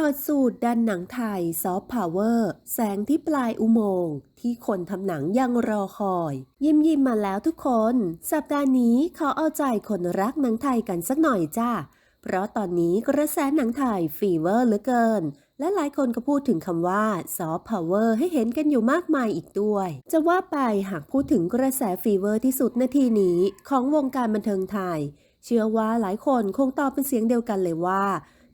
ถอดสูตรดันหนังไทยซอฟต์พาวเวอร์แสงที่ปลายอุโมงค์ที่คนทำหนังยังรอคอย ยิ้มยิ้มมาแล้วทุกคน สัปดาห์นี้ขอเอาใจคนรักหนังไทยกันสักหน่อยจ้า เพราะตอนนี้กระแสหนังไทยฟีเวอร์เหลือเกิน และหลายคนก็พูดถึงคำว่าซอฟต์พาวเวอร์ให้เห็นกันอยู่มากมายอีกด้วย จะว่าไปหากพูดถึงกระแสฟีเวอร์ที่สุดนาทีนี้ ของวงการบันเทิงไทย เชื่อว่าหลายคนคงตอบเป็นเสียงเดียวกันเลยว่า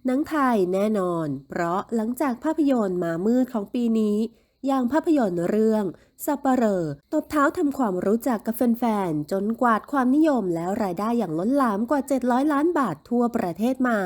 หนังไทยแน่นอน เพราะหลังจากภาพยนตร์มามืดของปีนี้ อย่างภาพยนตร์เรื่องสัปเหร่อตบเท้าทำความรู้จักกับแฟนๆ จนกวาดความนิยมแล้วรายได้อย่างล้นหลามกว่า 700 ล้านบาททั่วประเทศมา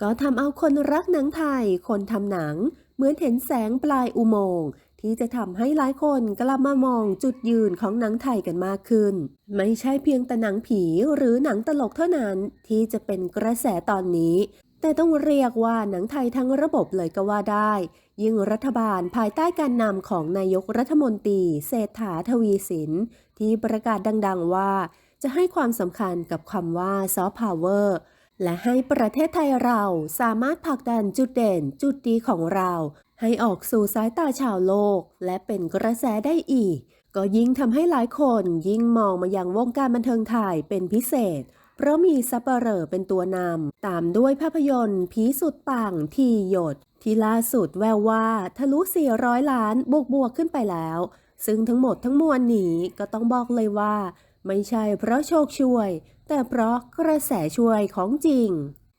ก็ทำเอาคนรักหนังไทย คนทำหนัง เหมือนเห็นแสงปลายอุโมงค์ที่จะทำให้หลายคนกลับมามองจุดยืนของหนังไทยกันมากขึ้น ไม่ใช่เพียงแต่หนังผีหรือหนังตลกเท่านั้นที่จะเป็นกระแสตอนนี้ แต่ต้องเรียกว่าหนังไทยทั้งระบบเลยก็ว่าได้ ยิ่งรัฐบาลภายใต้การนำของนายกรัฐมนตรีเศรษฐาทวีสิน ที่ประกาศดังๆว่า จะให้ความสำคัญกับคำว่าซอฟต์พาวเวอร์และให้ประเทศไทยเราสามารถผลักดันจุดเด่นจุดดีของเรา ให้ออกสู่สายตาชาวโลก และเป็นกระแสได้อีก ก็ยิ่งทำให้หลายคนยิ่งมองมายังวงการบันเทิงไทยเป็นพิเศษ เพราะมีซัปเปอร์เหร่อเป็นตัวนำตามด้วยภาพยนตร์ ผีสุดปังที่หยด ที่ล่าสุดแววว่าทะลุ 400 ล้านบวกบวกๆขึ้นไปแล้ว ซึ่งทั้งหมดทั้งมวลนี้ก็ต้องบอกเลยว่า ไม่ใช่เพราะโชคช่วย แต่เพราะกระแสช่วยของจริง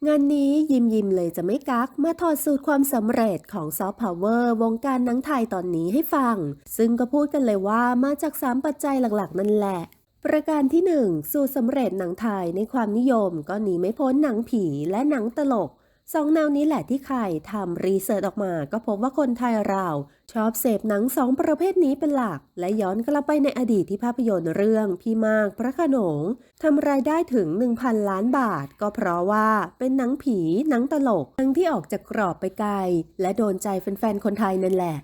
งานนี้ยิมยิมเลยจะไม่กักมาถอดสูตรความสำเร็จของซอฟต์พาวเวอร์วงการหนังไทยตอนนี้ให้ฟัง ซึ่งก็พูดกันเลยว่ามาจาก 3 ปัจจัยหลักๆ นั่นแหละ ประการที่ 1 สูตรสำเร็จหนังไทยในความนิยมก็หนีไม่พ้นหนังผีและหนังตลกสองแนวนี้แหละที่ใครทำรีเสิร์ชออกมา ก็พบว่าคนไทยเราชอบเสพหนังสองประเภทนี้เป็นหลัก และย้อนกลับไปในอดีตที่ภาพยนตร์เรื่องพี่มากพระขนงทำรายได้ถึง 1,000 ล้านบาท ก็เพราะว่าเป็นหนังผีหนังตลก ทั้งที่ออกจากกรอบไปไกล และโดนใจแฟนๆคนไทยนั่นแหละ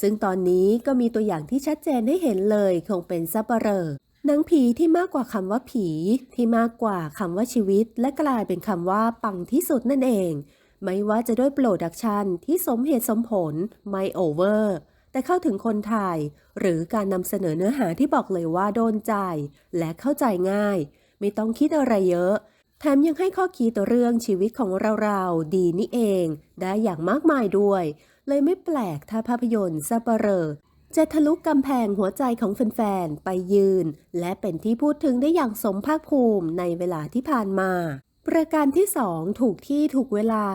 ซึ่งตอนนี้ก็มีตัวอย่างที่ชัดเจนให้เห็นเลยคงเป็นซัปเปอร์ หนังผีที่มากกว่าคำว่าผี ที่มากกว่าคำว่าชีวิต และกลายเป็นคำว่าปังที่สุดนั่นเอง ไม่ว่าจะด้วยโปรดักชันที่สมเหตุสมผลไม่โอเวอร์แต่เข้าถึงคนไทยหรือการนำเสนอเนื้อหาที่บอกเลยว่าโดนใจ และเข้าใจง่าย ไม่ต้องคิดอะไรเยอะ แถมยังให้ข้อคิดเรื่องชีวิตของเราๆดีนี่เอง ได้อย่างมากมายด้วย เลยไม่แปลกถ้าภาพยนตร์ซัปเปอร์เรอ จะทะลุกำแพงหัวใจของแฟนๆ ไปยืน และเป็นที่พูดถึงได้อย่างสมภาคภูมิในเวลาที่ผ่านมา ประการที่ 2 ถูกที่ถูกเวลา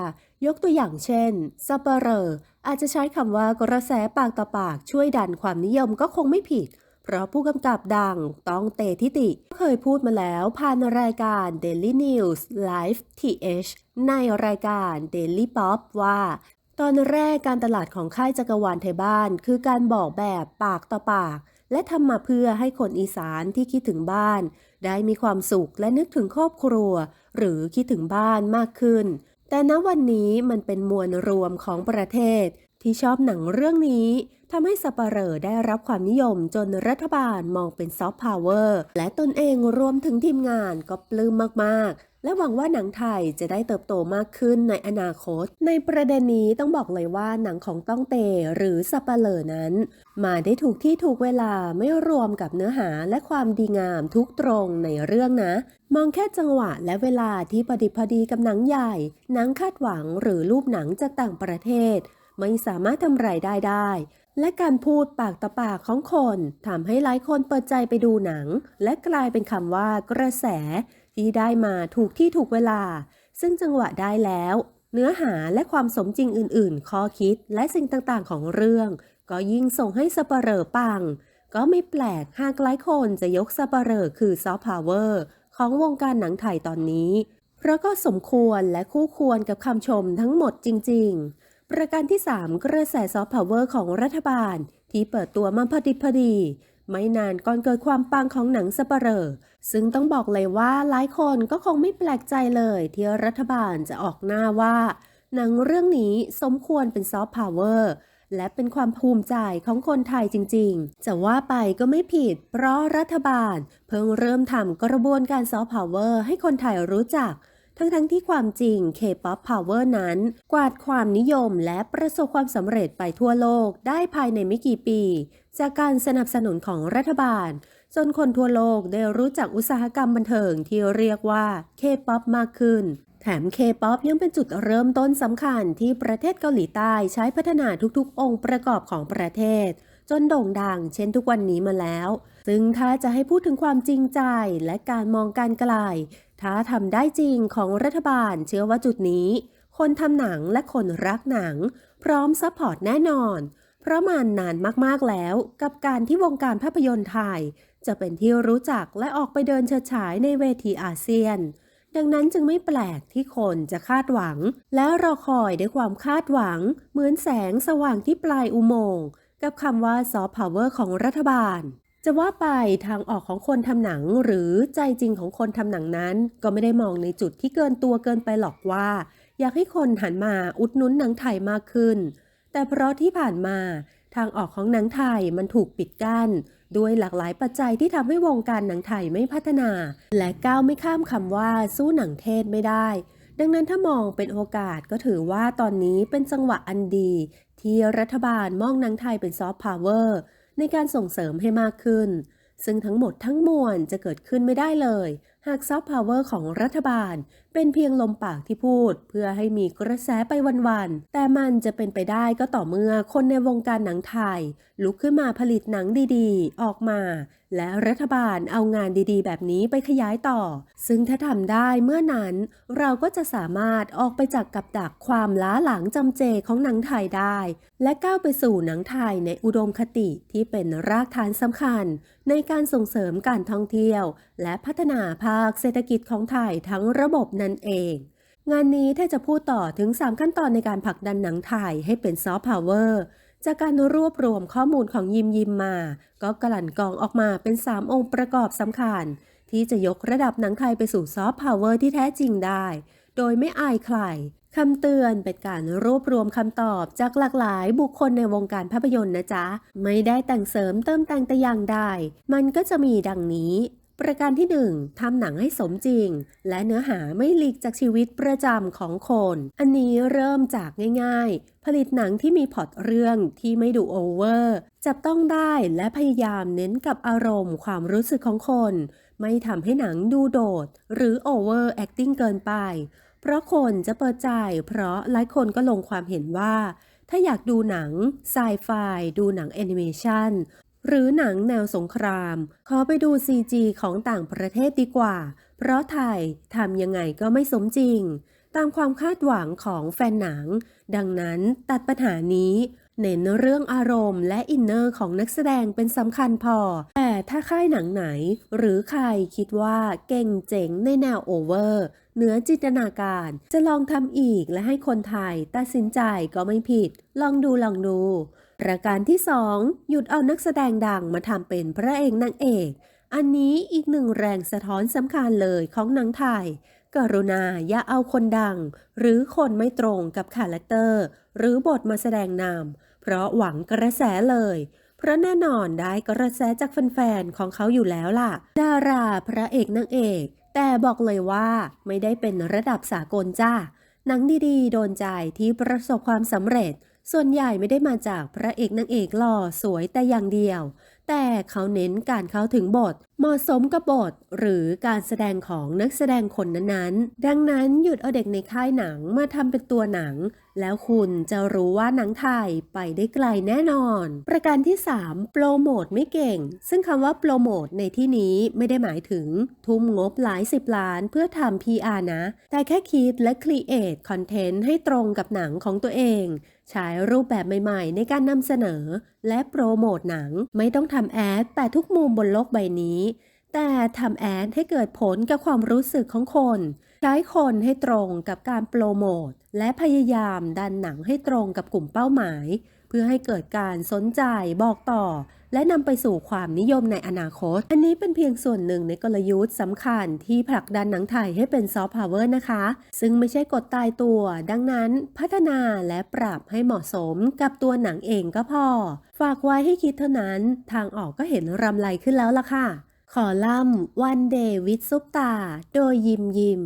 ยกตัวอย่างเช่นซัปเปอร์ออาจจะใช้คำว่ากระแสปากต่อปากช่วยดันความนิยมก็คงไม่ผิด เพราะผู้กำกับดังต้องเตทิติ เคยพูดมาแล้วผ่านรายการ Daily News Live TH ในรายการ Daily Pop ว่า ตอนแรกการตลาดของค่ายจักรวาลไทยบ้าน คือการบอกแบบปากต่อปาก และทำมาเพื่อให้คนอีสานที่คิดถึงบ้าน ได้มีความสุขและนึกถึงครอบครัว หรือคิดถึงบ้านมากขึ้น แต่ณวันนี้มันเป็นมวลรวมของประเทศ ที่ชอบหนังเรื่องนี้ทำให้สัปเหร่อได้รับความนิยมจนรัฐบาลมองเป็นซอฟต์พาวเวอร์และตนเองรวมถึงทีมงานก็ปลื้มมากๆ และหวังว่าหนังไทยจะได้เติบโตมากขึ้นในอนาคต ในประเด็นนี้ต้องบอกเลยว่าหนังของต้องเตหรือสัปเหร่อนั้น มาได้ถูกที่ถูกเวลาไม่รวมกับเนื้อหาและความดีงามทุกตรงในเรื่องนะ มองแค่จังหวะและเวลาที่พอดิพอดีกับหนังใหญ่ หนังคาดหวังหรือรูปหนังจากต่างประเทศ ไม่สามารถทำรายได้ได้และการพูดปากต่อปากของคนทำให้หลายคนเปิดใจไปดูหนัง และกลายเป็นคำว่ากระแส ที่ได้มาถูกที่ถูกเวลา ซึ่งจังหวะได้แล้ว เนื้อหาและความสมจริงอื่นๆ ข้อคิดและสิ่งต่างๆ ของเรื่อง ก็ยิ่งส่งให้สปเร่อปัง ก็ไม่แปลกหากหลายคนจะยกสปเร่อคือซอฟต์พาวเวอร์ของวงการหนังไทยตอนนี้ เพราะก็สมควรและคู่ควรกับคำชมทั้งหมดจริง ๆ ประการที่ 3 กระแสซอฟต์พาวเวอร์ของรัฐบาลที่เปิดตัวมาพอดิบพอดี ไม่นานก่อนเกิดความปังของหนังสปเร่อซึ่งต้องบอกเลยว่าหลายคนก็คงไม่แปลกใจเลยที่รัฐบาลจะออกหน้าว่า หนังเรื่องนี้สมควรเป็นซอฟต์พาวเวอร์และเป็นความภูมิใจของคนไทยจริงๆ จะว่าไปก็ไม่ผิด เพราะรัฐบาล เพิ่งเริ่มทำกระบวนการซอฟต์พาวเวอร์ให้คนไทยรู้จัก ทั้งๆที่ความจริง K-POP Power นั้น กวาดความนิยมและประสบความสำเร็จไปทั่วโลกได้ภายในไม่กี่ปี จากการสนับสนุนของรัฐบาล จนคนทั่วโลกได้รู้จักอุตสาหกรรมบันเทิงที่เรียกว่า K-POP มากขึ้นแถม K-POP ยังเป็นจุดเริ่มต้นสำคัญที่ประเทศเกาหลีใต้ใช้พัฒนาทุกๆ องค์ประกอบของประเทศ จนโด่งดังเช่นทุกวันนี้มาแล้ว ซึ่งถ้าจะให้พูดถึงความจริงใจและการมองการไกล ถ้าทำได้จริงของรัฐบาลเชื่อว่าจุดนี้ คนทำหนังและคนรักหนัง พร้อมซัพพอร์ตแน่นอน เพราะมันนานมากๆแล้ว กับการที่วงการภาพยนตร์ไทย จะเป็นที่รู้จักและออกไปเดินเฉิดฉายในเวทีอาเซียน ดังนั้นจึงไม่แปลกที่คนจะคาดหวัง และรอคอยด้วยความคาดหวัง เหมือนแสงสว่างที่ปลายอุโมงค์กับคำว่าซอฟต์พาวเวอร์ของรัฐบาล จะว่าไปทางออกของคนทำหนังหรือใจจริงของคนทำหนังนั้น ก็ไม่ได้มองในจุดที่เกินตัวเกินไปหรอกว่า อยากให้คนหันมาอุดหนุนหนังไทยมากขึ้น แต่เพราะที่ผ่านมา ทางออกของหนังไทยมันถูกปิดกั้นด้วยหลากหลายปัจจัยที่ทำให้วงการหนังไทยไม่พัฒนา และก้าวไม่ข้ามคำว่าสู้หนังเทศไม่ได้ ดังนั้นถ้ามองเป็นโอกาสก็ถือว่าตอนนี้เป็นจังหวะอันดี ที่รัฐบาลมองหนังไทยเป็นซอฟต์พาวเวอร์ ในการส่งเสริมให้มากขึ้น ซึ่งทั้งหมดทั้งมวลจะเกิดขึ้นไม่ได้เลย หากซอฟต์พาวเวอร์ของรัฐบาล เป็นเพียงลมปากที่พูด เพื่อให้มีกระแสไปวันๆ แต่มันจะเป็นไปได้ก็ต่อเมื่อคนในวงการหนังไทย ลุกขึ้นมาผลิตหนังดีๆ ออกมา และรัฐบาลเอางานดีๆ แบบนี้ไปขยายต่อ ซึ่งถ้าทำได้เมื่อนั้นเราก็จะสามารถออกไปจากกับดักความล้าหลังจำเจของหนังไทยได้ และก้าวไปสู่หนังไทยในอุดมคติที่เป็นรากฐานสำคัญ ในการส่งเสริมการท่องเที่ยว และพัฒนาภาคเศรษฐกิจของไทยทั้งระบบนั่นเอง งานนี้ถ้าจะพูดต่อถึง 3 ขั้นตอนในการผลักดันหนังไทยให้เป็นซอฟต์พาวเวอร์ จากการรวบรวมข้อมูลของยิมยิมมา ก็กลั่นกรองออกมาเป็น 3 องค์ประกอบสำคัญ ที่จะยกระดับหนังไทยไปสู่ซอฟต์พาวเวอร์ที่แท้จริงได้ โดยไม่อายใครคำเตือนเป็นการรวบรวมคำตอบจากหลากหลายบุคคลในวงการภาพยนตร์นะจ๊ะ ไม่ได้แต่งเสริมเติมแต่งแต่อย่างใดมันก็จะมีดังนี้ ประการที่ 1ทำหนังให้สมจริง และเนื้อหาไม่หลีกจากชีวิตประจำของคน อันนี้เริ่มจากง่ายๆ ผลิตหนังที่มีพอตเรื่องที่ไม่ดูโอเวอร์ จับต้องได้และพยายามเน้นกับอารมณ์ความรู้สึกของคน ไม่ทำให้หนังดูโดด หรือโอเวอร์แอคติ้งเกินไป เพราะคนจะเปิดใจเพราะหลายคนก็ลงความเห็นว่าถ้าอยากดูหนังไซไฟดูหนังแอนิเมชัน หรือหนังแนวสงคราม ขอไปดู CG ของต่างประเทศดีกว่า เพราะไทยทำยังไงก็ไม่สมจริง ตามความคาดหวังของแฟนหนัง ดังนั้นตัดปัญหานี้ เน้นเรื่องอารมณ์และอินเนอร์ของนักแสดงเป็นสำคัญพอ แต่ถ้าค่ายหนังไหน หรือใครคิดว่าเก่งเจ๋งในแนวโอเวอร์เหนือจินตนาการจะลองทำอีกและให้คนไทยตัดสินใจก็ไม่ผิด ลองดูลองดู ประการที่ 2 หยุดเอานักแสดงดังมาทำเป็นพระเอกนางเอก อันนี้อีกหนึ่งแรงสะท้อนสำคัญเลยของหนังไทย กรุณาอย่าเอาคนดัง หรือคนไม่ตรงกับคาแรคเตอร์ หรือบทมาแสดงนำเพราะหวังกระแสเลย เพราะแน่นอนได้กระแสจากแฟนๆของเขาอยู่แล้วล่ะ ดาราพระเอกนางเอก แต่บอกเลยว่าไม่ได้เป็นระดับสากลจ้าหนังดีๆ โดนใจที่ประสบความสำเร็จ ส่วนใหญ่ไม่ได้มาจากพระเอกนางเอกหล่อสวยแต่อย่างเดียว แต่เขาเน้นการเข้าถึงบท เหมาะสมกับบท หรือการแสดงของนักแสดงคนนั้นๆ ดังนั้นหยุดเอาเด็กในค่ายหนังมาทำเป็นตัวหนัง แล้วคุณจะรู้ว่าหนังไทยไปได้ไกลแน่นอน ประการที่ 3 โปรโมทไม่เก่ง ซึ่งคำว่าโปรโมทในที่นี้ไม่ได้หมายถึงทุ่มงบหลายสิบล้านเพื่อทำ PR นะ แต่แค่คิดและครีเอทคอนเทนต์ให้ตรงกับหนังของตัวเอง ใช้รูปแบบใหม่ๆ ในการนำเสนอ และโปรโมทหนัง ไม่ต้องทำแอดแต่ทุกมุมบนโลกใบนี้ แต่ทำแอดให้เกิดผลกับความรู้สึกของคน ใช้คนให้ตรงกับการโปรโมท และพยายามดันหนังให้ตรงกับกลุ่มเป้าหมาย เพื่อให้เกิดการสนใจบอกต่อ และนำไปสู่ความนิยมในอนาคต อันนี้เป็นเพียงส่วนหนึ่งในกลยุทธ์สำคัญที่ผลักดันหนังไทยให้เป็นซอฟต์พาวเวอร์นะคะ ซึ่งไม่ใช่กดตายตัว ดังนั้นพัฒนาและปรับให้เหมาะสมกับตัวหนังเองก็พอ ฝากไว้ให้คิดเท่านั้น ทางออกก็เห็นรำไรขึ้นแล้วล่ะค่ะ ขอล่ำวันเดวิดซุปตา โดยยิมยิม